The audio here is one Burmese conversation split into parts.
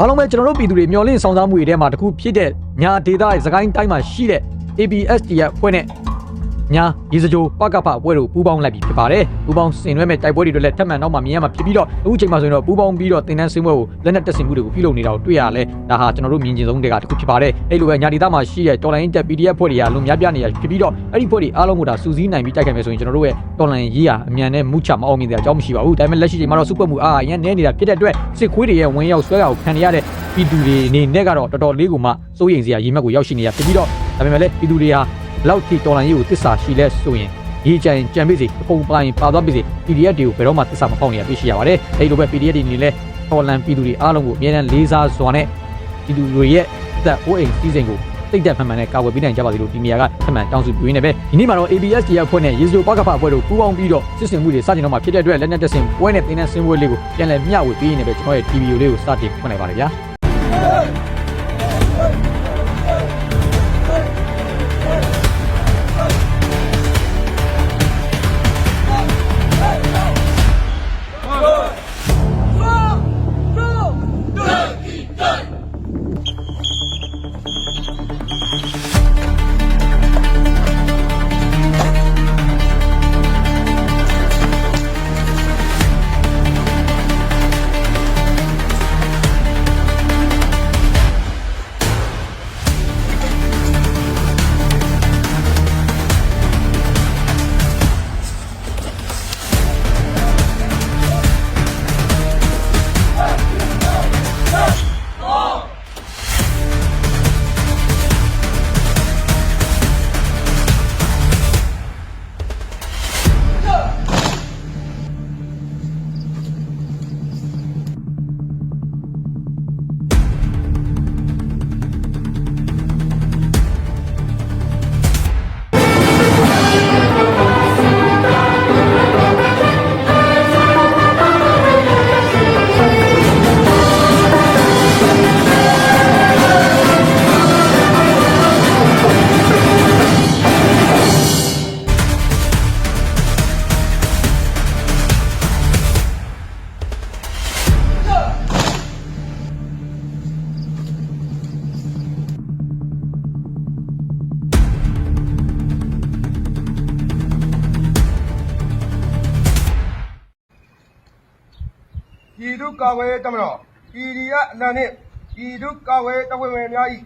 အားလုံးပဲကျွန်တော်တို့ပြည်သူတွေမျှော်လင့်ဆောင်စားမှုတွေထဲမှာတစ်ခုဖြစ်တဲ့ညာဒေသရဲ့စကိုင်းတိုင်းမှာရှိတဲ့ ABSD ရဲ့အဖွဲ့နဲ့ ညာရေစကြိုပကဖအဖွဲ့တို့ပူးပေါင်းလိုက်ပြီဖြစ်ပါတယ်ပူးပေါင်းဆင်နွှဲမဲ့တိုက်ပွဲတွေတို့လည်းထပ်မံတော့မှမြင်ရမှာဖြစ်ပြီးတော့အခုချိန်မှာဆိုရင်တော့ပူးပေါင်းပြီးတော့တင်တန်းစင်းပွဲကိုလက်နက်တက်ဆင်မှုတွေကိုပြုလုပ်နေတာကိုတွေ့ရလဲဒါဟာကျွန်တော်တို့မြင်ကျင်ဆုံးတွေကတစ်ခုဖြစ်ပါတယ်အဲ့လိုပဲညာဒေသမှာရှိတဲ့တော်လိုင်းတက် PDF ဖွဲ့တွေကလုံများပြနေရဖြစ်ပြီးတော့အဲ့ဒီဖွဲ့တွေအားလုံးကိုဒါစူးစီးနိုင်ပြီးတိုက်ခိုက်မယ်ဆိုရင်ကျွန်တော်တို့ရဲ့တော်လိုင်းရေးရအမြန်နဲ့မှုချမအောင်မြင်တဲ့အကြောင်းမရှိပါဘူးဒါပေမဲ့လက်ရှိချိန်မှာတော့စုပွက်မှုအားအရင်နဲနေတာဖြစ်တဲ့အတွက်စစ်ခွေးတွေရဲ့ဝင်ရောက်ဆွဲတာကိုခံရတဲ့ပြည်သူတွေအနေနဲ့ကတော့တော်တော်လေးကိုမှစိုးရိမ်စရာရေမှတ်ကိုရောက်ရှိနေရဖြစ်ပြီးတော့ဒါပေမဲ့လည်းပြည်သူတွေဟာ လောက်ထိတော်လိုင်းရေးကိုတစ္ဆာရှိလဲဆိုရင်ရေးကြရင်ကြံပေးစီအပုံပလိုက်ပါသွားပေးစီ PDF တွေကိုဘယ်တော့မှသစ္စာမဖောက်နေရပြရှိရပါတယ်အဲဒီလိုပဲ PDF တွေအနေနဲ့တော်လန်ပြည်သူတွေအားလုံးကိုအမြဲတမ်းလေးစားစွာနဲ့ပြည်သူတွေရဲ့အသက်အိုးအိမ်စီးစိမ်ကိုတိတ်တက်မှန်မှန်နဲ့ကာကွယ်ပေးနိုင်ကြပါစေလို့ဒီနေရာကထမှန်တောင်းဆိုပြုရင်းနေပဲဒီနေ့မှာတော့ ABS တရားဖွဲ့နဲ့ရေစကြိုပကဖအဖွဲ့တို့ပူးပေါင်းပြီးတော့စစ်စင်မှုတွေစတင်တော့မှာဖြစ်တဲ့အတွက်လက်နက်တက်ဆင်ပွဲနဲ့တင်းတဲ့ဆင်းပွဲလေးကိုပြန်လည်မျှဝေပေးနေပဲကျွန်တော်ရဲ့ TV လေးကိုစတင်ဖွင့်လိုက်ပါရစေဗျာ ကာကွယ်ရေးတပ်မတော်ပြည်ဒီရဲ့အနံနှင့် ပြည်သူ့ကာကွယ်ရေးတပ်ဖွဲ့ဝင်များ၏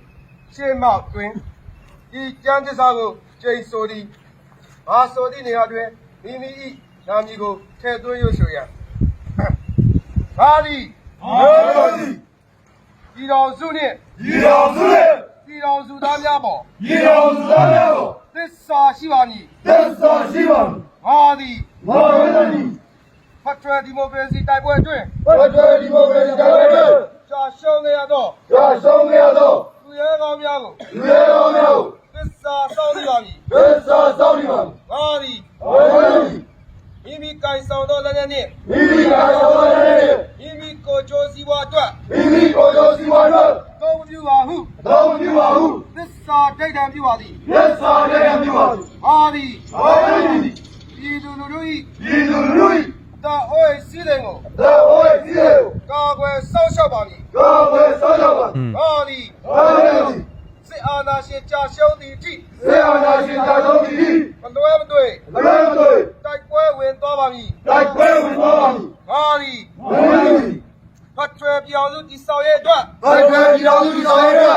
ရှေ့မှတွင် ဤကျမ်းသစ္စာကိုကျိန်ဆိုသည်ဘာဆိုသည့်နေရာတွင်မိမိ၏နာမည်ကိုထည့်သွင်းရဆိုရန်ဘာသည်မေတော်ကြီးပြည်တော်စုနှင့်ဤတော်စုရဲ့ပြည်တော်စုသားများပေါ်ဤတော်စုသားများကိုသစ္စာရှိပါမည်သက်သာရှိပါမည်ငါသည်မောရတော်ကြီး ဖက်ဒရယ်ဒီမိုကရေစီတိုက်ပွဲအတွင်းဘတ်တော်ဒီမိုကရေစီတပ်ဖွဲ့ရဲ့ကြာရှုံးနေရသောရာဆုံးရသောသူရဲကောင်းများကိုလူရဲတော်များကိုသစ္စာစောင့်နေပါမည်သက်သာစောင့်နေပါမည်ငါသည်မောရတော်ကြီးမိမိကင်ဆောင်သောလက်နက်နှင့်မိမိရာတော်ရဲ့မိမိကိုယ်ကျိုးစည်းဝါအတွက်မိမိကိုယ်တော်စီဝါတို့သုံးပြုပါဟုတော်မပြုပါဘူးသစ္စာဒိဋ္ဌံပြုပါသည်သက်သာတဲ့ရပြုပါဘူးအာသည်မောရတော်ကြီးပြည်သူလူထု၏ဤသူလူ၏ တအိုးစည်းစိမ်ကိုသာဝဲစီရဲ့ကာကွယ်စောင့်ရှောက်ပါမည်ကောင်းဝဲစောင့်ကြပါအာသည်မောရတော်ကြီးစစ်အာဏာရှင်ကြာရှုံးသည့်အထိဆေအာနာရှင်သာတော်ကြီးမလွဲမသွေအလွန်တို့တိုက်ပွဲဝင်သွားပါမည်တိုက်ပွဲဝင်သွားပါမည်အာသည်မောရတော်ကြီးဖတ်ထွယ်ပြောင်စုတည်ဆောက်ရဲ့အတွက်ဘတ်တော်ဒီတော်စုဆောင်ရဲ့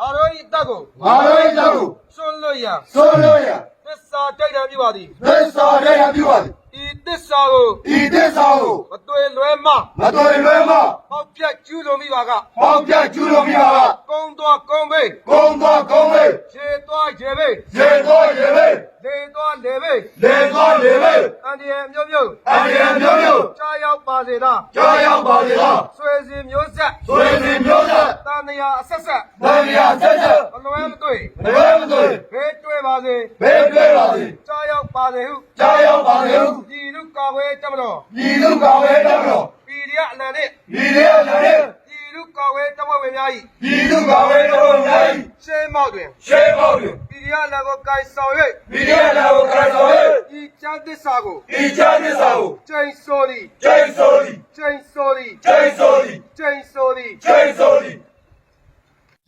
အာရောဤတပ်ကိုမာရိုင်းတောက်ကိုဆွလွတ်ရန်ဆိုလို့ရသစ္စာဒိဋ္ဌံပြုပါသည်သက်သာတဲ့ရပြုပါသည်ဤ သစ္စာကိုဤသစ္စာကိုမသွေလွဲမမတော်လွယ်မပေါက်ပြတ်ကျူးလွန်မိပါကဟောက်ပြကျူးလို့မိပါကကုန်းသွားကုန်းဘေးကုန်းသွားကုန်းမေးရေသွားရေဘေးရေသွားရေမေးလေသွားလေဘေးလေသွားလေမေးအန္တရာယ်မျိုးမျိုးအရံမျိုးမျိုးကြားရောက်ပါစေသာကြောက်ရောက်ပါလေလားဆွေစဉ်မျိုးဆက်သွေးစင်မျိုးဆက်တန်တရာအဆက်ဆက်ဗန္ဓာဆက်ဆက်မလွဲမသွေမလွယ်မသွေဘေးတွေ့ပါစေဘေးတွေ့ပါစေကြားရောက်ပါစေဟုကြောက်ရောက်ပါလေဟုပြည်သူကာကွယ်တပ်မတော်ပြည်သူ့ကာကွယ်တပ်မတော် PDF အနံနဲ့ပြည်သူ့အနာနဲ့ပြည်သူကာကွယ်တပ်ဖွဲ့ဝင်များ၏ပြည်သူ့ကာကွယ်တပ်မတော်များ၏ရှေးမောက်တွင် ရှေးပေါက်တွင် PDF အနံကိုကိုင်ဆောင်၍ပြည်သူ့အနာကိုကာကွယ်ဤချမ်းသစ္စာကို၍ဤချမ်းသစ္စာကိုကျိန်ဆိုသည်ကျိန်ဆိုသည်ကျိန်ဆိုသည်ကျိန်ဆိုသည်ကျိန်ဆိုသည် ကျိန်ဆိုသည်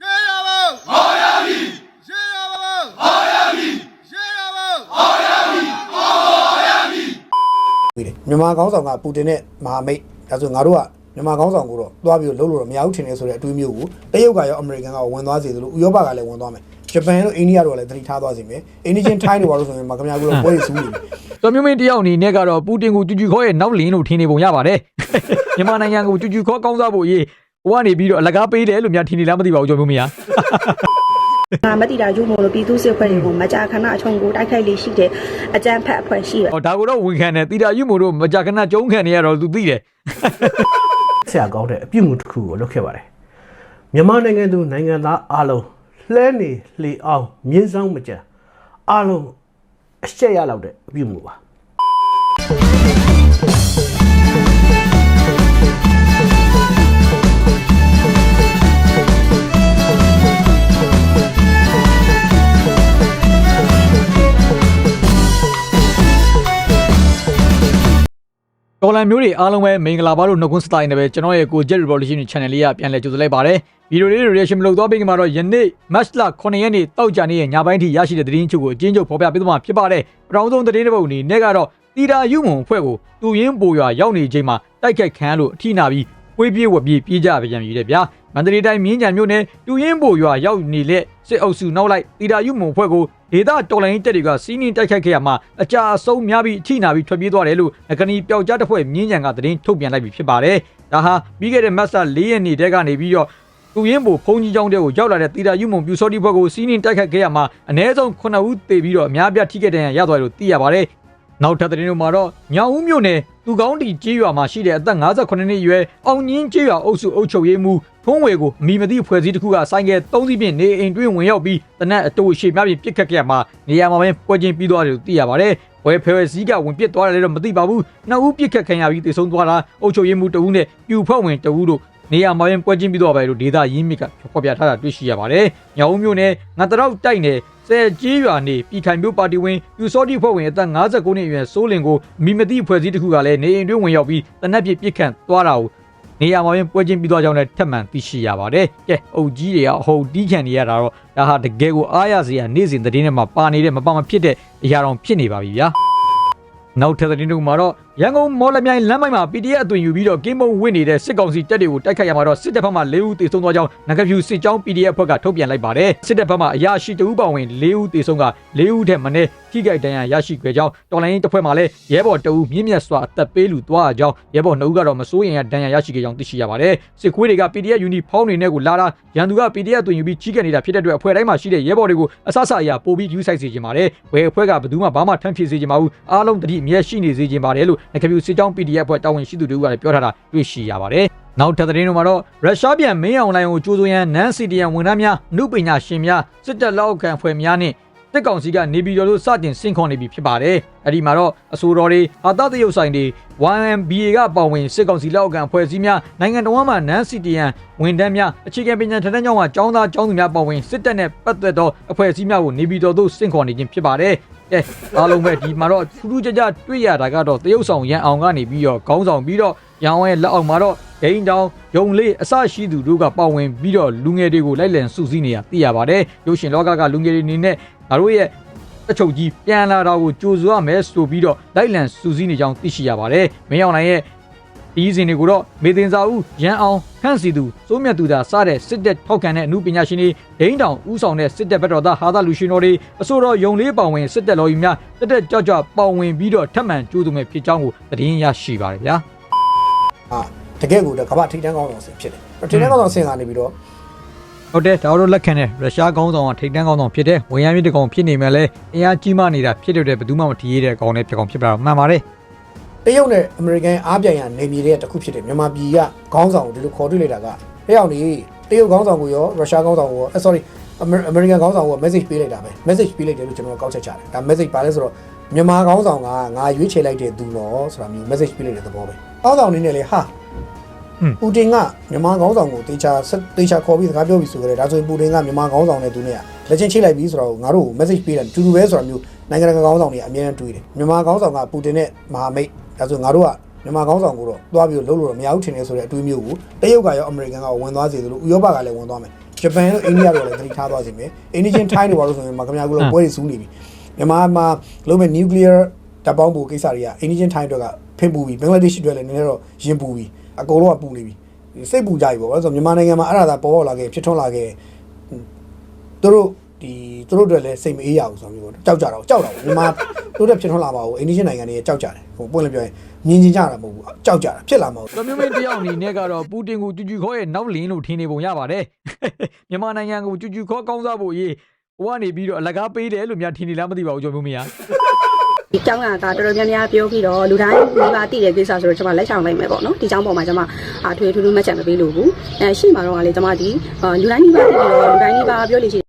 Miami! Miami! Miami! Miami! မြန်မာခေါင်းဆောင်ကပူတင်နဲ့မဟာမိတ်ဒါဆိုငါတို့ကမြန်မာခေါင်းဆောင်ကိုတော့တွားပြီးတော့လှုပ်လို့တော့မရဘူးထင်နေဆိုတဲ့အတွေးမျိုးကိုတရုတ်ကရောအမေရိကန်ကရောဝင်သွားစေသလိုဥရောပကလည်းဝင်သွားမယ်ဂျပန်တို့အိန္ဒိယတို့ကလည်းသတိထားသွားစေမယ်အိန္ဒိချင်းထိုင်းတို့ဘာလို့ဆိုရင်မခင်ဗျားတို့ပွဲတွေစူးနေတယ်တော်မျိုးမင်းတယောက်အနေနဲ့ကတော့ပူတင်ကိုကျူကျူခေါ်ရဲ့နောက်လင်းလို့ထင်နေပုံရပါတယ်မြန်မာနိုင်ငံကိုကျူကျူခေါ်ကောင်းစားဖို့အရေးဟိုကနေပြီးတော့အလကားပေးတယ်လို့များထင်နေလားမသိပါဘူးကျော်မျိုးမင်းဟာ ငါမတိတာယူမို့လို့ပြည်သူစစ်ဖွဲ့တွေကိုမကြာခဏအချုံကိုတိုက်ခိုက်လေးရှိတဲ့အကြမ်းဖက်အဖွဲ့ရှိတယ်ဟောဒါကိုတော့ဝန်ခံတယ်တီတာယူမို့တို့မကြခဏကျုံးခံနေရတော့သူသိတယ်ဆရာကောင်းတဲ့အပြုတ်မှုတစ်ခုကိုလုပ်ခဲ့ပါတယ်မြန်မာနိုင်ငံသူနိုင်ငံသားအားလုံးလှဲနေလှေအောင်မြင်းဆောင်မကြအားလုံးအရှက်ရလောက်တဲ့အပြုတ်မှုပါ တော်လန်မျိုးတွေအားလုံးပဲမင်္ဂလာပါလို့နှုတ်ခွန်းစတိုင်းနဲ့ပဲကျွန်တော်ရဲ့ကို Jet Revolution Channel လေးကပြန်လည်ကြိုဆိုလိုက်ပါတယ်ဗီဒီယိုလေးတွေ reaction မလုပ်တော့ဘင်းမှာတော့ယနေ့ Match လ9ရက်နေ့တောက်ကြနေ့ရဲ့ညပိုင်းထိရရှိတဲ့သတင်းချုပ်ကိုအကျဉ်းချုပ်ဖော်ပြပေးသွားမှာဖြစ်ပါတယ်ပထမဆုံးသတင်းတစ်ပုဒ်အနေနဲ့ကတော့တီတာယူမုံအဖွဲ့ကိုတူရင်းပူရွာရောက်နေချိန်မှာတိုက်ခတ်ခံလို့အထိနာပြီးဝေးပြေးဝပြေးပြေးကြပြန်ပြီတဲ့ဗျာမန္တလေးတိုင်းမြင်းကြံမြို့နယ်တူရင်းပူရွာရောက်နေလက်စစ်အုပ်စုနောက်လိုက်တီတာယူမုံအဖွဲ့ကို ဒေသတော်လိုင်းတက်တွေကစီးနင်းတိုက်ခိုက်ခဲ့ရမှာအကြအဆုံးများပြီးအထိနာပြီးထွက်ပြေးသွားတယ်လို့ငကနီပျောက်ကြားတစ်ဖွဲ့မြင်းကြံကသတင်းထုတ်ပြန်လိုက်ပြီဖြစ်ပါတယ်ဒါဟာပြီးခဲ့တဲ့မတ်လ၄ရက်နေ့တည်းကနေပြီးတော့သူရင်းဘူဖုန်ကြီးကျောင်းတဲကိုရောက်လာတဲ့တီတာယူမုံပြူစောတိဘွက်ကိုစီးနင်းတိုက်ခတ်ခဲ့ရမှာအ ਨੇ ဆုံး9ဦးသေပြီးတော့အများပြထိခဲ့တဲ့ရရသွားတယ်လို့သိရပါတယ်။ နောက်ထပ်သတင်းတွေမှာတော့ညောင်ဦးမြို့နယ်သူကောင်းတီကျေးရွာမှာရှိတဲ့အသက်58နှစ်အရွယ်အောင်ညင်းကျေးရွာအုပ်စုအုပ်ချုပ်ရေးမှူးထုံးဝေကိုအမိမသိဖွဲ့စည်းတစ်ခုကဆိုင်ကယ်၃စီးဖြင့်နေအိမ်တွင်းဝင်ရောက်ပြီးတနက်အတူရှေ့များဖြင့်ပြစ်ခတ်ခဲ့ရမှာနေရာမှာပဲပွဲချင်းပြီးသွားတယ်လို့သိရပါတယ်။ဝယ်ဖဲစည်းကဝင်ပစ်သွားတယ်လည်းတော့မသိပါဘူး။နှစ်ဦးပြစ်ခတ်ခံရပြီးတေဆုံးသွားတာအုပ်ချုပ်ရေးမှူးတဦးနဲ့ပြူဖွဲ့ဝင်တဦးတို့ နေရာမှာရင်ပွဲချင်းပြီးတော့ပဲလို့ဒေတာရင်းမြစ်ကဖော်ပြထားတာတွေ့ရှိရပါတယ်။ညောင်ဦးမြို့နယ်ငါတရောက်တိုက်နယ်ဆယ်ကြီးရွာနေပြည်ခိုင်မြို့ပါတီဝင်ယူစောတိဖွဲ့ဝင်အသက်59နှစ်အရွယ်စိုးလင်ကိုမိမတိဖွဲ့စည်းတစ်ခုကလည်းနေအိမ်တွင်းဝင်ရောက်ပြီးတနက်ပြစ်ပစ်ခတ်သွားတာကိုနေရာမှာရင်ပွဲချင်းပြီးသွားကြောင်းလည်းထပ်မံသိရှိရပါတယ်။ကဲအုပ်ကြီးတွေကအဟုတ်တီးခံနေရတာတော့ဒါဟာတကယ်ကိုအားရစရာနေ့စဉ်သတင်းတွေမှာပါနေတဲ့မပါမဖြစ်တဲ့အရာတော်ဖြစ်နေပါပြီဗျာ။နောက်ထပ်သတင်းတို့မှာတော့ ရန်ကုန်မော်လမြိုင်လမ်းပိုင်းမှာ PDF အသွင်ယူပြီးတော့ကင်းမုံဝင်နေတဲ့စစ်ကောင်စီတပ်တွေကိုတိုက်ခိုက်ရမှာတော့စစ်တပ်ဘက်မှ၄ဦးသေဆုံးသွားကြောင်းနဂဖြူစစ်ကြောင်း PDF ဘက်ကထုတ်ပြန်လိုက်ပါတယ်စစ်တပ်ဘက်မှအရာရှိတဦးပါဝင်၄ဦးသေဆုံးက၄ဦးထက်မနည်းထိခိုက်ဒဏ်ရာရရှိခဲ့ကြောင်းတော်လိုင်းတစ်ဖွဲ့မှလည်းရဲဘော်တဦးမြင့်မြတ်စွာအသက်ပေးလူသွားကြောင်းရဲဘော်နှစ်ဦးကတော့မစိုးရင်ရဒဏ်ရာရရှိခဲ့ကြောင်းသိရှိရပါတယ်စစ်ခွေးတွေက PDF ယူနီဖောင်းတွေနဲ့ကိုလာတာရန်သူက PDF အသွင်ယူပြီးကြီးကပ်နေတာဖြစ်တဲ့အတွက်အဖွဲ့တိုင်းမှာရှိတဲ့ရဲဘော်တွေကိုအဆအဆအရာပို့ပြီးယူဆိုင်စေချင်ပါတယ်ဝယ်အဖွဲ့ကဘယ်သူမှဘာမှထမ်းဖြစ်စေချင်ပါဘူးအားလုံးတတိအမြဲရှိနေစေချင်ပါတယ်လို့နဂဖြူစစ်ကြောင်း PDF အဖွဲ့တာဝန်ရှိသူတို့ကလည်းပြောထားတာတွေ့ရှိရပါတယ်နောက်ထပ်သတင်းတွေမှာတော့ရုရှားပြန်မင်းအောင်လိုင်ကိုကြိုးစိုးရန်နန်စီတီယန်ဝန်ထမ်းများနှုပညာရှင်များစစ်တပ်လက်အောက်ခံဖွဲ့များနဲ့တက်ကောင်စီကနေပြည်တော်လို့စတင်ဆင့်ခေါ်နေပြီဖြစ်ပါတယ်။အဲ့ဒီမှာတော့အဆိုတော်တွေအာသတရုပ်ဆိုင်တွေ YMBA ကပါဝင်စစ်ကောင်စီလက်အောက်ခံဖွဲ့စည်းများနိုင်ငံတော်မှာနန်စီတီယန်ဝန်ထမ်းများအခြေခံပညာထက်တန်းကျောင်းကကျောင်းသားကျောင်းသူများပါဝင်စစ်တပ်နဲ့ပတ်သက်သောအဖွဲ့အစည်းများကိုနေပြည်တော်သို့ဆင့်ခေါ်နေခြင်းဖြစ်ပါတယ်။ ကဲအားလုံးပဲဒီမှာတော့ထူးထူးခြားခြားတွေ့ရတာကတော့တရုတ်ဆောင်ရန်အောင်ကနေပြီးတော့ခေါင်းဆောင်ပြီးတော့ရန်အောင်ရဲ့လက်အောက်မှာတော့ဒိန်းတောင်ယုံလေးအစရှိသူတို့ကပါဝင်ပြီးတော့လူငယ်တွေကိုလိုက်လံစုစည်းနေရသိရပါတယ်ရုပ်ရှင်လောကကလူငယ်တွေအနေနဲ့ငါတို့ရဲ့အချုပ်ကြီးပြန်လာတာကိုကြိုဆိုရမယ်ဆိုပြီးတော့လိုက်လံစုစည်းနေကြောင်းသိရှိရပါတယ်မင်းအောင်နိုင်ရဲ့ ဒီစဉ်တွေကိုတော့မေတင်စာဦးရန်အောင်ခန့်စီသူစိုးမြတ်သူသာစတဲ့စစ်တပ်ထောက်ခံတဲ့အမှုပညာရှင်တွေဒိန်းတောင်ဥဆောင်တဲ့စစ်တပ်ဘက်တော်သားဟာသလူရှင်တော်တွေအဆိုတော်ယုံလေးပောင်ဝင်စစ်တပ်လော်ကြီးများတက်တက်ကြွကြွပောင်ဝင်ပြီးတော့ထပ်မံကြိုးသူမဲ့ဖြစ်ကြောင်းကိုသတင်းရရှိပါတယ်ဗျာအာတကယ့်ကိုကမ္ဘာထိပ်တန်းကောင်းဆောင်ဆင်ဖြစ်တယ်ထိပ်တန်းကောင်းဆောင်ဆင်ကနေပြီးတော့ဟုတ်တယ်ဒါတို့လက်ခံတဲ့ရုရှားကောင်းဆောင်ကထိပ်တန်းကောင်းဆောင်ဖြစ်တဲ့ဝန်ရမ်းမြစ်တကောင်ဖြစ်နေမဲ့လဲအင်အားကြီးမားနေတာဖြစ်တဲ့အတွက်ဘယ်သူမှမထီးရတဲ့ကောင်နဲ့ဖြစ်ကောင်ဖြစ်တာမှန်ပါတယ် တရုတ်နဲ့အမေရိကန်အားပြိုင်ရနေမြေတဲ့တစ်ခုဖြစ်တယ်မြန်မာပြည်ကခေါင်းဆောင်ကိုဒီလိုခေါ်တွေ့လိုက်တာကတယောက်နေတရုတ်ခေါင်းဆောင်ကိုရောရုရှားခေါင်းဆောင်ကိုရောအဲ sorry အမေရိကန်ခေါင်းဆောင်ကို message ပေးလိုက်တာပဲ message ပေးလိုက်တယ်လို့ကျွန်တော်ကောက်ချက်ချတယ်ဒါ message ပါလဲဆိုတော့မြန်မာခေါင်းဆောင်ကငါရွေးချယ်လိုက်တဲ့သူတော့ဆိုတာမျိုး message ပေးလိုက်တဲ့သဘောပဲခေါင်းဆောင်အနေနဲ့လေဟာပူတင်ကမြန်မာခေါင်းဆောင်ကိုတေချာတေချာခေါ်ပြီးစကားပြောပြီးဆိုကြတယ်ဒါဆိုရင်ပူတင်ကမြန်မာခေါင်းဆောင်နဲ့သူနဲ့လက်ချင်းချိတ်လိုက်ပြီးဆိုတော့ငါတို့ကို message ပေးတယ်တူတူပဲဆိုတာမျိုးနိုင်ငံတကာခေါင်းဆောင်တွေအများကြီးတွေးတယ်မြန်မာခေါင်းဆောင်ကပူတင်နဲ့မဟာမိတ် ဒါဆိုငါတို့ကမြန်မာခေါင်းဆောင်ကိုတော့တွားပြီးတော့လှုပ်လို့တော့မရဘူးထင်နေဆိုတဲ့အတွေးမျိုးကိုတရုတ်ကရောအမေရိကန်ကရောဝင်သွားစေသလိုဥရောပကလည်းဝင်သွားမယ်ဂျပန်တို့အိန္ဒိယတို့လည်းသတိထားသွားစေမယ်အိန္ဒိချင်းထိုင်းတို့ဘာလို့ဆိုရင်မခင်ဗျားတို့ပွဲတွေစူးနေပြီမြန်မာမှာလုံးမဲ့ nuclear တပ်ပေါင်းဖို့ကိစ္စတွေကအိန္ဒိချင်းထိုင်းတို့ကဖင်ပူပြီဘင်္ဂလားဒေ့ရှ်အတွက်လည်းနည်းနည်းတော့ရင်ပူပြီအကုန်လုံးကပူနေပြီစိတ်ပူကြပြီပေါ့ဆိုတော့မြန်မာနိုင်ငံမှာအဲ့ဒါသာပေါ်ပေါက်လာခဲ့ဖြစ်ထွန်းလာခဲ့သူတို့ ဒီသူတို့အတွက်လည်းစိတ်မအေးရဘူးဆိုတော့မျိုးကြောက်ကြတာကြောက်တာပေါ့မြန်မာတို့တက်ဖြစ်ထွန်းလာပါဘူးအိန္ဒိယနိုင်ငံတွေကြောက်ကြတယ်ဟိုပွင့်လည်းပြောရင်မြင်ကျင်ကြတာမဟုတ်ဘူးကြောက်ကြတာဖြစ်လာမှာ။တော်မျိုးမင်းတယောက်အနေနဲ့ကတော့ပူတင်ကိုကျူကျူခေါ်ရဲ့နောက်လင်းလို့ထင်နေပုံရပါတယ်။မြန်မာနိုင်ငံကိုကျူကျူခေါ်ကောင်းစားဖို့ရေးဟိုကနေပြီးတော့အလကားပေးတယ်လို့များထင်နေလားမသိပါဘူးကျော်မျိုးမင်းဒီကြောင်းကတော်တော်များများပြောပြီးတော့လူတိုင်းမိဘသိတဲ့ကိစ္စဆိုတော့ကျွန်မလက်ဆောင်လိုက်မယ်ပေါ့နော်ဒီကြောင်းပေါ်မှာကျွန်မအာထွေထူးထူးမှတ်ချက်မပေးလို့ဘူးအဲရှေ့မှာတော့ကလေကျွန်မဒီလူတိုင်းမိဘသိပြီးတော့လူတိုင်းမိဘပြောလို့ရှိရင်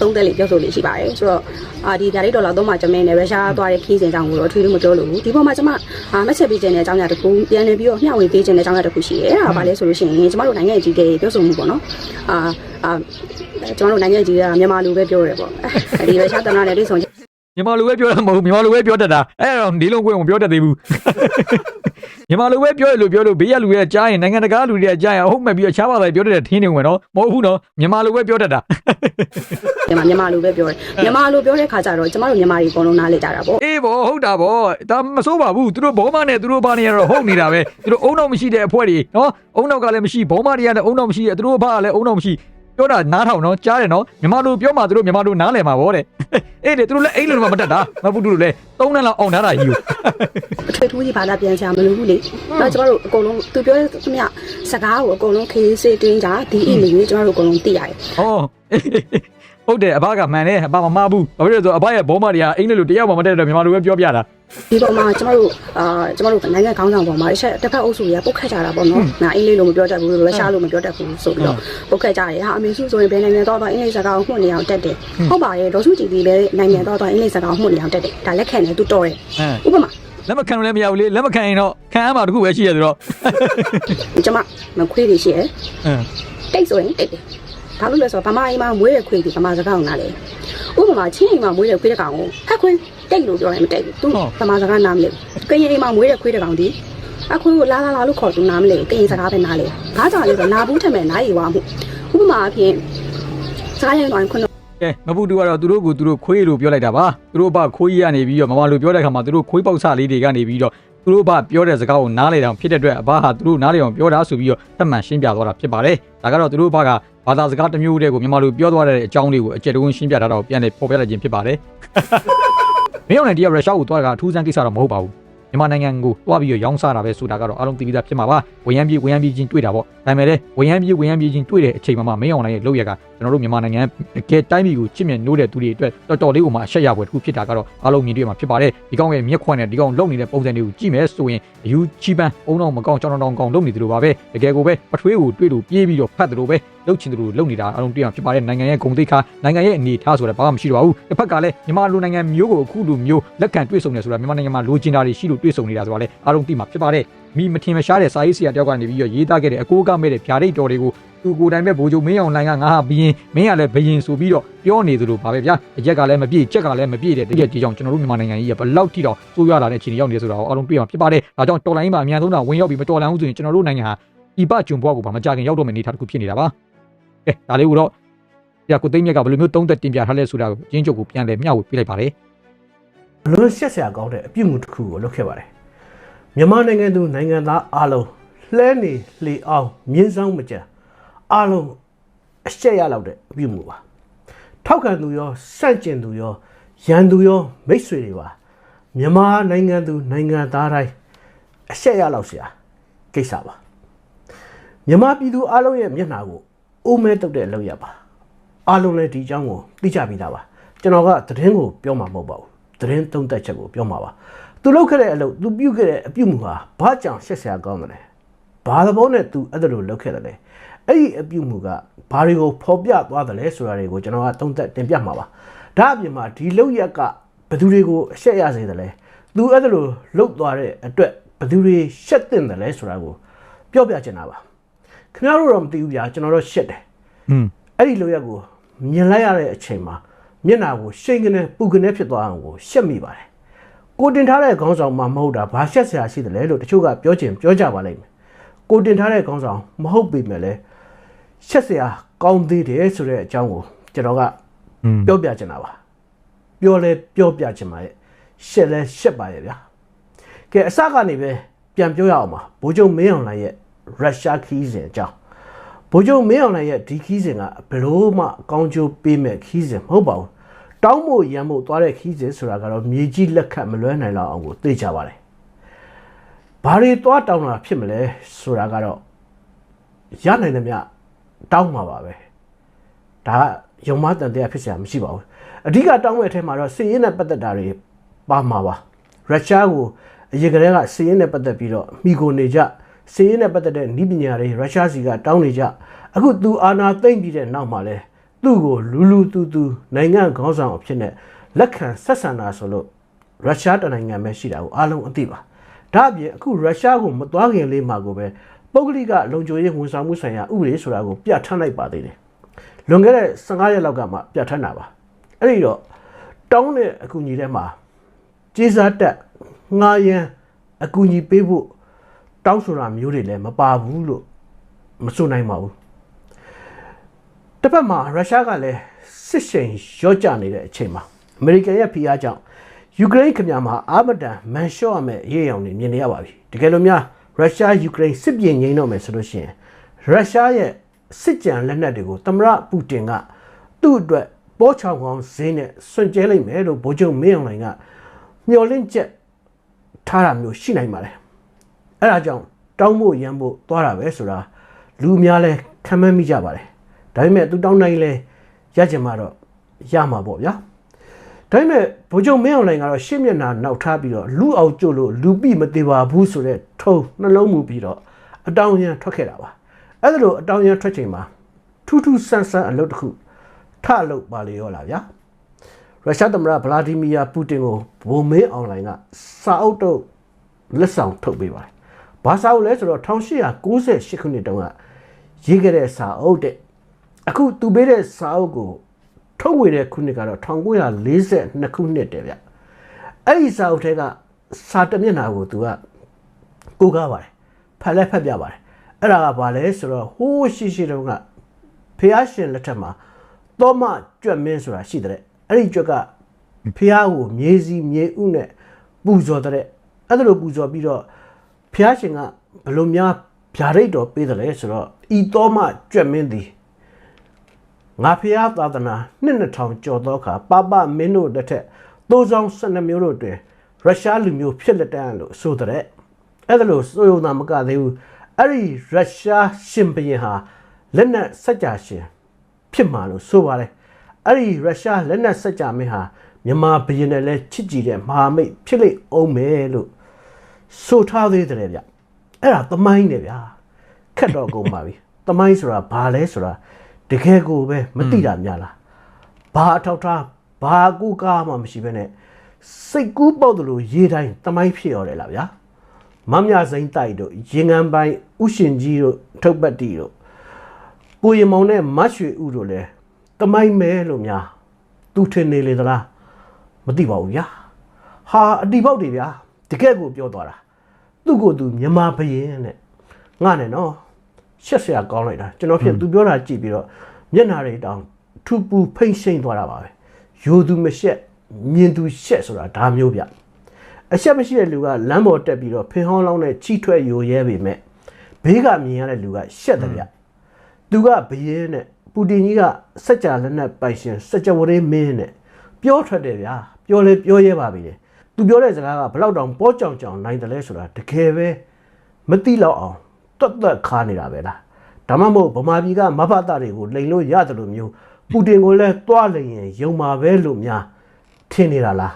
သုံးသက်လေးပြောဆိုလို့ရှိပါတယ်ဆိုတော့အာဒီဒါလေးဒေါ်လာသုံးမှကျွန်မနဲ့ရုရှားသွားတဲ့ခီးစဉ်ကြောင့်ကိုတော့အထွေထူးမပြောလို့ဘူးဒီပေါ်မှာကျွန်မအာမှတ်ချက်ပေးခြင်းတဲ့အကြောင်းအရာတစ်ခုပြန်နေပြီးတော့မျှဝေပေးခြင်းတဲ့အကြောင်းအရာတစ်ခုရှိတယ်အဲ့ဒါကဘာလဲဆိုလို့ရှိရင်ကျွန်မတို့နိုင်ငံအကြီးအကဲပြောဆိုမှုပေါ့နော်အာအာကျွန်တော်တို့နိုင်ငံအကြီးအကဲကမြန်မာလူပဲပြောတယ်ပေါ့ဒီရုရှားတနာနဲ့တိတ်ဆောင်မြန်မာလူပဲပြောတာမဟုတ်မြန်မာလူပဲပြောတတ်တာအဲ့တော့ဒီလုံးကွင်းကိုပြောတတ်သေးဘူး မြန်မာလူပဲပြောရလို့ပြောလို့ဘေးရလူရဲ့ကြားရင်နိုင်ငံတကာလူတွေကကြားရင်အဟုတ်မဲ့ပြီးအခြားဘာသာပြောတတ်တဲ့ထင်းနေဝင်နော်မဟုတ်ဘူးနော်မြန်မာလူပဲပြောတတ်တာမြန်မာမြန်မာလိုပဲပြောတယ်မြန်မာလိုပြောတဲ့ခါကျတော့ကျမတို့မြန်မာတွေအကုန်လုံးနားလည်ကြတာပေါ့အေးဘောဟုတ်တာဗောဒါမစိုးပါဘူးသူတို့ဘောမနဲ့သူတို့ဘာနေရတော့ဟုတ်နေတာပဲသူတို့အုံနောက်မရှိတဲ့အဖွဲ့တွေနော်အုံနောက်ကလည်းမရှိဘောမတွေကလည်းအုံနောက်မရှိတဲ့သူတို့ဘာကလည်းအုံနောက်မရှိပြောတာနားထောင်နော်ကြားတယ်နော်မြန်မာလူပြောမှသူတို့မြန်မာလူနားလည်မှာဗောတဲ့အေးလေသူတို့လည်းအိမ်လုံးမတတ်တာမဟုတ်ဘူးသူတို့လည်းသုံးနှစ်လောက်အောင်ထားတာကြီးကို အထွေထူးကြီးဘာသာပြန်ချာမလို့ဘူးလေတော့ကျမတို့အကုန်လုံးသူပြောတဲ့သမျှစကားကိုအကုန်လုံးခေးစေးတွင်းကြဒီအိမ်လေးကျမတို့အကုန်လုံးသိရတယ်ဟောဟုတ်တယ်အဘကမှန်တယ်အဘမမဘူးဘာဖြစ်လို့လဲဆိုတော့အဘရဲ့ဘောမတွေကအိမ်လေးလူတယောက်မှမတတ်တော့မြန်မာလူပဲပြောပြတာဒီပေါ်မှာကျမတို့အာကျမတို့နိုင်ငံခေါင်းဆောင်ပေါ်မှာတစ်ချက်တစ်ဖက်အုပ်စုတွေကပုတ်ခတ်ကြတာပေါ့နော်။ငါအင်္ဂလိပ်လိုမပြောတတ်ဘူးရုရှားလိုမပြောတတ်ဘူးဆိုပြီးတော့ပုတ်ခတ်ကြတယ်။ဟာအမေစုဆိုရင်ဘယ်နိုင်ငံတော့တော့အင်္ဂလိပ်စကားကိုမှတ်နေအောင်တက်တယ်။ဟုတ်ပါတယ်ဒေါ်စုကြည်ဒီပဲနိုင်ငံတော့တော့အင်္ဂလိပ်စကားကိုမှတ်နေအောင်တက်တယ်။ဒါလက်ခံတယ်သူတော်တယ်ဟမ်။ဥပမာ လက်မခံလို့လည်းမရဘူးလေလက်မခံရင်တော့ခံအမှာတခုပဲရှိရဆိုတော့ကျမမခွေးတွေရှိရယ်ဟမ်တိတ်ဆိုရင်တိတ်တယ်ဘာလို့လဲဆိုတော့ဗမာအိမ်မှာမွေးတဲ့ခွေးဒီဗမာစကားကိုနားလေဥပမာချင်းအိမ်မှာမွေးတဲ့ခွေးတစ်ကောင်ကိုဟက်ခွေးတိတ်လို့ပြောရင်မတိတ်ဘူးသူဗမာစကားနားမလဲကရင်အိမ်မှာမွေးတဲ့ခွေးတစ်ကောင်ဒီအခွေးကိုလာလာလာလို့ခေါ်သူနားမလဲကရင်စကားပဲနားလေဘာကြောင့်လဲဆိုတော့နာဘူးထက်မဲ့နားရီဝါမှုဥပမာအဖြစ်စကားရင်ကောင်ခွန်း ကဲမပူတူကတော့သူတို့ကိုသူတို့ခွေးလို့ပြောလိုက်တာပါသူတို့ဘာခွေးကြီးကနေပြီးတော့မမလို့ပြောတဲ့ခါမှာသူတို့ခွေးပေါက်စလေးတွေကနေပြီးတော့သူတို့ဘာပြောတဲ့စကားကိုနားလေတောင်ဖြစ်တဲ့အတွက်အဘဟာသူတို့နားလေအောင်ပြောတာဆိုပြီးတော့တတ်မှန်ရှင်းပြသွားတာဖြစ်ပါတယ်ဒါကတော့သူတို့ဘာကဘာသာစကားတစ်မျိုးတည်းကိုမြန်မာလူပြောသွားတဲ့အကြောင်းလေးကိုအကျယ်တဝန်းရှင်းပြထားတာကိုပြန်လည်ဖော်ပြလိုက်ခြင်းဖြစ်ပါတယ်မင်းအောင်နဲ့တရားရုရှားကိုသွားတာကအထူးဆန်းကိစ္စတော့မဟုတ်ပါဘူးမြန်မာနိုင်ငံကိုတွားပြီးတော့ရောင်းစားတာပဲဆိုတာကတော့အားလုံးသိပြီးသားဖြစ်မှာပါဝရမ်းပြေးဝရမ်းပြေးချင်းတွေ့တာပေါ့ဒါပေမဲ့လည်းဝရမ်းပြေးဝရမ်းပြေးချင်းတွေ့တဲ့အချိန်မှာမှမင်းအောင်ရဲ့လောက်ရက ကျွန်တော်တို့မြန်မာနိုင်ငံကဲတိုင်းပြည်ကိုချစ်မြတ်နိုးတဲ့သူတွေအတွက်တော်တော်လေးကိုမှအဆက်ရပွဲတစ်ခုဖြစ်တာကတော့အားလုံးမြင်တွေ့မှာဖြစ်ပါတယ်ဒီကောင်ရဲ့မြက်ခွန်းနဲ့ဒီကောင်လုံနေတဲ့ပုံစံတွေကိုကြည့်မယ်ဆိုရင်အယူချီပန်းအုံတော့မကောင်းကြောင်တောင်ကောင်းလုံနေသလိုပါပဲတကယ်ကိုပဲပထွေးကိုတွေ့လို့ပြေးပြီးတော့ဖတ်သလိုပဲလှုပ်ချင်သလိုလှုပ်နေတာအားလုံးတွေ့အောင်ဖြစ်ပါတယ်နိုင်ငံရဲ့ဂုံတိတ်ခါနိုင်ငံရဲ့အနေထားဆိုတာဘာမှမရှိတော့ပါဘူးတစ်ဖက်ကလည်းမြန်မာလူနိုင်ငံမျိုးကိုအခုလူမျိုးလက်ခံတွေ့ဆုံနေဆိုတာမြန်မာနိုင်ငံမှာလိုချင်တာတွေရှိလို့တွေ့ဆုံနေတာဆိုတာလည်းအားလုံးသိမှာဖြစ်ပါတယ်မိမထင်မရှားတဲ့စာရေးဆရာတယောက်ကနေပြီးတော့ရေးသားခဲ့တဲ့အကိုးကမဲ့တဲ့ဗျာဒိတ်တော်တွေကို သူကိုယ်တိုင်ပဲဗိုလ်ချုပ်မင်းအောင်လှိုင်ကငါဟာဘရင်မင်းကလည်းဘရင်ဆိုပြီးတော့ပြောနေသလိုပါပဲဗျာအရက်ကလည်းမပြည့်ချက်ကလည်းမပြည့်တဲ့တကယ်ကြီးကြောင့်ကျွန်တော်တို့မြန်မာနိုင်ငံကြီးကဘလောက်ထိတော့စိုးရွားလာတဲ့အခြေအနေရောက်နေဆိုတာကိုအားလုံးတွေ့အောင်ဖြစ်ပါတယ်ဒါကြောင့်တော်လိုင်းမှာအများဆုံးတော့ဝင်ရောက်ပြီးမတော်လန်ဘူးဆိုရင်ကျွန်တော်တို့နိုင်ငံဟာဒီပဂျွန်ဘွားကိုဘာမကြခင်ရောက်တော့မယ့်အနေအထားတစ်ခုဖြစ်နေတာပါကဲဒါလေးကိုတော့ပြကိုသိမ်းမြက်ကဘယ်လိုမျိုးသုံးသက်တင်ပြထားလဲဆိုတာကိုရင်းချုပ်ကိုပြန်လည်မျှဝေပေးလိုက်ပါတယ်အလွန်ရှက်စရာကောင်းတဲ့အပြုအမူတစ်ခုကိုလုပ်ခဲ့ပါတယ်မြန်မာနိုင်ငံသူနိုင်ငံသားအားလုံးလှဲနေလှေအောင်မြင်းဆောင်မကြံ အားလုံးအရှက်ရလောက်တဲ့အပြုအမူပါထောက်ခံသူရောစန့်ကျင်သူရောရန်သူရောမိတ်ဆွေတွေပါမြန်မာနိုင်ငံသူနိုင်ငံသားတိုင်းအရှက်ရလောက်စရာကိစ္စပါမြန်မာပြည်သူအားလုံးရဲ့မျက်နှာကိုအိုးမဲတုတ်တဲ့အလုပ်ရပါအားလုံးလည်းဒီအကြောင်းကိုသိကြပြီးသားပါကျွန်တော်ကသတင်းကိုပြောမှာမဟုတ်ပါဘူးသတင်းသုံးသက်ချက်ကိုပြောမှာပါသူလုပ်ခဲ့တဲ့အလုပ်သူပြုတ်ခဲ့တဲ့အပြုတ်မှုဟာဘာကြောင့်ရှက်စရာကောင်းတယ်လဲဘာသဘောနဲ့သူအဲ့ဒါလိုလုပ်ခဲ့တယ်လဲ အဲ့ဒီအပြုတ်မှုကဘာတွေကိုဖော်ပြသွားတယ်လဲဆိုတာတွေကိုကျွန်တော်ကသုံးသက်တင်ပြမှာပါဒါအပြင်မှာဒီလုပ်ရက်ကဘယ်သူတွေကိုအရှက်ရစေတယ်လဲသူအဲ့ဒါလိုလုပ်သွားတဲ့အတွက်ဘယ်သူတွေရှက်တင်တယ်လဲဆိုတာကိုပြောပြချင်တာပါခင်ဗျားတို့တော့မသိဘူးဗျာကျွန်တော်တော့ရှက်တယ်อืมအဲ့ဒီလိုရက်ကိုမြင်လိုက်ရတဲ့အချိန်မှာမျက်နာကိုရှိန်ကနေပူကနေဖြစ်သွားအောင်ကိုရှက်မိပါတယ်ကိုတင်ထားတဲ့ခေါင်းဆောင်မှမဟုတ်တာဘာရှက်စရာရှိတယ်လဲလို့တချို့ကပြောချင်ပြောကြပါလိမ့်မယ်ကိုတင်ထားတဲ့ခေါင်းဆောင်မဟုတ်ပေမဲ့လည်း ရှက်စရာကောင်းသေးတယ်ဆိုတဲ့အကြောင်းကိုကျွန်တော်ကอืมပြောပြချင်တာပါပြောလဲပြောပြချင်ပါရဲ့ရှက်လဲရှက်ပါရဲ့ဗျာကဲအစကနေပဲပြန်ပြောရအောင်ပါဘိုးချုပ်မင်းအောင်လှိုင်ရဲ့ရုရှားခီးစဉ်အကြောင်းဘိုးချုပ်မင်းအောင်လှိုင်ရဲ့ဒီခီးစဉ်ကဘယ်လို့မှအကောင်းကျိုးပေးမဲ့ခီးစဉ်မဟုတ်ပါဘူးတောင်းဖို့ရမ်းဖို့သွားတဲ့ခီးစဉ်ဆိုတာကတော့မြေကြီးလက်ခတ်မလွဲနိုင်လောက်အောင်ကိုသိကြပါတယ်ဘာတွေသွားတောင်းတာဖြစ်မလဲဆိုတာကတော့ရနိုင်တယ်မြ တောင်းမှာပါပဲဒါကယုံမတန်တရားဖြစ်စရာမရှိပါဘူးအဓိကတောင်းမဲ့အထက်မှာတော့စစ်ရေးနဲ့ပတ်သက်တာတွေပါမှာပါရုရှားကိုအရင်ကတည်းကစစ်ရေးနဲ့ပတ်သက်ပြီးတော့မိကိုနေကြစစ်ရေးနဲ့ပတ်သက်တဲ့ဤပညာတွေရုရှားစီကတောင်းနေကြအခုသူအာနာသိမ့်ပြီးတဲ့နောက်မှာလဲသူ့ကိုလူလူတူတူနိုင်ငံခေါင်းဆောင်အဖြစ်နဲ့လက်ခံဆက်ဆံတာဆိုလို့ရုရှားတနိုင်ငံပဲရှိတာကိုအားလုံးအသိပါဒါအပြင်အခုရုရှားကိုမသွားခင်လေးမှာကိုပဲ ပုဂ္ဂလိကလုံခြုံရေးဝန်ဆောင်မှုဆိုင်ရာဥပဒေဆိုတာကိုပြဋ္ဌာန်းလိုက်ပါသေးတယ်လွန်ခဲ့တဲ့15ရက်လောက်ကမှပြဋ္ဌာန်းတာပါအဲ့ဒီတော့တောင်းတဲ့အကူအညီထဲမှာကျေးစားတက်ငားရန်အကူအညီပေးဖို့တောင်းဆိုတာမျိုးတွေလည်းမပါဘူးလို့မဆိုနိုင်ပါဘူးတစ်ဖက်မှာရုရှားကလည်းစစ်ရှိန်ရော့ကျနေတဲ့အချိန်မှာအမေရိကန်ရဲ့ဖိအားကြောင့်ယူကရိန်းခင်ဗျာမှာအာမဒန်မန်လျှော့ရမယ့်အရေးအယောင်တွေမြင်နေရပါပြီတကယ်လို့များ ရုရှားယူကရိန်းစစ်ပြင်ငိမ့်တော့မယ်ဆိုလို့ရှိရင်ရုရှားရဲ့စစ်ကြံလက်နက်တွေကိုသမရပူတင်ကသူ့အတွက်ပေါ်ချောင်ကောင်းဈေးနဲ့စွန့်ကြဲလိုက်မယ်လို့ဗိုလ်ချုပ်မင်းအောင်လှိုင်ကမျှော်လင့်ချက်ထားတာမျိုးရှိနိုင်ပါတယ်အဲ့ဒါကြောင့်တောင်းဖို့ရမ်းဖို့သွားတာပဲဆိုတာလူအများလဲခံမမိကြပါတယ်ဒါပေမဲ့သူတောင်းနိုင်လဲရကြမှာတော့ရမှာပေါ့ဗျာ ဒါပေမဲ့ဗိုလ်ချုပ်မင်းအောင်လှိုင်ကတော့ရှစ်မျက်နှာနောက်ထားပြီးတော့လူအောင်ကျို့လို့လူပိမသေးပါဘူးဆိုတဲ့ထုံနှလုံးမူပြီးတော့အတောင်ရန်ထွက်ခဲ့တာပါအဲ့ဒါလိုအတောင်ရန်ထွက်ချိန်မှာထူးထူးဆန်းဆန်းအလုပ်တစ်ခုထအလုပ်ပါလေရောလားဗျာရုရှားသမ္မတဗလာဒီမီယာပူတင်ကိုဗိုလ်မင်းအောင်လှိုင်ကစာအုပ်တော့လက်ဆောင်ထုတ်ပေးပါတယ်ဘာစာအုပ်လဲဆိုတော့1898ခုနှစ်တုန်းကရေးခဲ့တဲ့စာအုပ်တဲ့အခုသူပေးတဲ့စာအုပ်ကို ထုတ်ဝေတဲ့ခုနှစ်ကတော့1942ခုနှစ်တည်းဗျအဲ့ဒီစာအုပ်ထဲကစာတစ်မျက်နှာကိုသူကကိုးကားပါတယ်ဖတ်လဲဖတ်ပြပါတယ်အဲ့ဒါကဘာလဲဆိုတော့ဟိုးရှိရှိတုန်းကဖះရှင်လက်ထက်မှာသောမကြွက်မင်းဆိုတာရှိတဲ့အဲ့ဒီကြွက်ကဖះကိုမြေစီမြေဥနဲ့ပူဇော်တဲ့အဲ့ဒါလိုပူဇော်ပြီးတော့ဖះရှင်ကဘယ်လိုများဗျာဒိတ်တော်ပေးတယ်လဲဆိုတော့ဤသောမကြွက်မင်းသည် ငါဖះသာသနာနှစ်2000ကျော်သောအခါပပမင်းတို့တစ်ထက်သိုးဆောင်12မျိုးတို့တွင်ရုရှားလူမျိုးဖြစ်လက်တန်းလို့ဆိုတဲ့အဲ့ဒါလို့ဆိုရုံသာမကသေးဘူးအဲ့ဒီရုရှားရှင်ဘုရင်ဟာလက်နက်စัจ जा ရှင်ဖြစ်မှာလို့ဆိုပါတယ်အဲ့ဒီရုရှားလက်နက်စัจ जा မင်းဟာမြန်မာဘုရင်နဲ့လည်းချစ်ကြည်တဲ့မဟာမိတ်ဖြစ်လိမ့်အောင်မယ်လို့ဆိုထားသေးတယ်ဗျအဲ့ဒါသမိုင်းတယ်ဗျာခက်တော့ကုန်ပါပြီသမိုင်းဆိုတာဘာလဲဆိုတာ တကယ်ကိုပဲမသိတာများလားဘာအထောက်ထားဘာကူကားမှမရှိဘဲနဲ့စိတ်ကူးပေါက်တယ်လို့ရေးတိုင်းသမိုင်းဖြစ်ရတယ်လားဗျာမမညာစိမ့်တိုက်တို့ရင်ငန်းပိုင်းဥရှင်ကြီးတို့ထုတ်ပတ်တီတို့ကိုရင်မောင်နဲ့မတ်ရွှေဥတို့လည်းသမိုင်းမဲလို့များသူထင်နေလေသလားမသိပါဘူးဗျာဟာအတီပေါက်တွေဗျာတကယ်ကိုပြောသွားတာသူ့ကိုယ်သူမြန်မာဘရင်နဲ့ငါနဲ့နော် ရှက်စရာကောင်းလိုက်တာကျွန်တော်ဖြစ်သူပြောတာကြည့်ပြီးတော့မျက်နာတွေတောင်ထူပူဖိတ်ရှိန်သွားတာပါပဲယိုသူမရှက်မြင်သူရှက်ဆိုတာဒါမျိုးဗျအရှက်မရှိတဲ့လူကလမ်းပေါ်တက်ပြီးတော့ဖေဟောင်းလောင်းနဲ့ချီထွက်ယိုရဲပေမဲ့ဘေးကမြင်ရတဲ့လူကရှက်တယ်ဗျသူကဘယင်းနဲ့ပူတင်ကြီးကစက်ကြလက်နဲ့ပိုင်ရှင်စက်ကြဝရင်းမင်းနဲ့ပြောထွက်တယ်ဗျာပြောလေပြောရဲပါပြီလေသူပြောတဲ့စကားကဘလောက်တောင်ပေါကြောင်ကြောင်နိုင်တယ်လဲဆိုတာတကယ်ပဲမသိတော့အောင် တွတ်တွတ်ခါနေတာပဲလားဒါမှမဟုတ်ဗမာပြည်ကမဖတ်တာတွေကိုလိန်လို့ရတယ်လို့မျိုးပူတင်ကိုလည်းတွားလိန်ရင်ယုံမှာပဲလို့များထင်နေတာလား